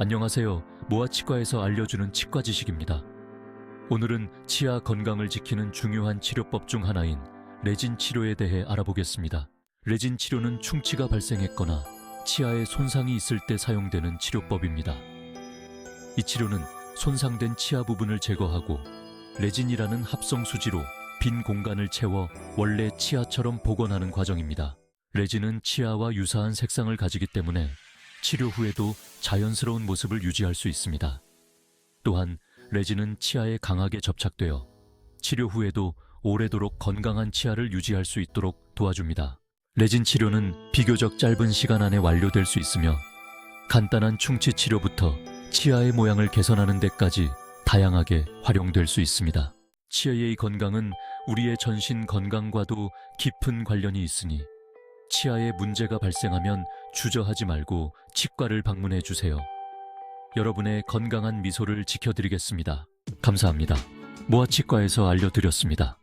안녕하세요. 모아치과에서 알려주는 치과 지식입니다. 오늘은 치아 건강을 지키는 중요한 치료법 중 하나인 레진 치료에 대해 알아보겠습니다. 레진 치료는 충치가 발생했거나 치아에 손상이 있을 때 사용되는 치료법입니다. 이 치료는 손상된 치아 부분을 제거하고 레진이라는 합성 수지로 빈 공간을 채워 원래 치아처럼 복원하는 과정입니다. 레진은 치아와 유사한 색상을 가지기 때문에 치료 후에도 자연스러운 모습을 유지할 수 있습니다. 또한 레진은 치아에 강하게 접착되어 치료 후에도 오래도록 건강한 치아를 유지할 수 있도록 도와줍니다. 레진 치료는 비교적 짧은 시간 안에 완료될 수 있으며 간단한 충치 치료부터 치아의 모양을 개선하는 데까지 다양하게 활용될 수 있습니다. 치아의 건강은 우리의 전신 건강과도 깊은 관련이 있으니 치아에 문제가 발생하면 주저하지 말고 치과를 방문해 주세요. 여러분의 건강한 미소를 지켜드리겠습니다. 감사합니다. 모아치과에서 알려드렸습니다.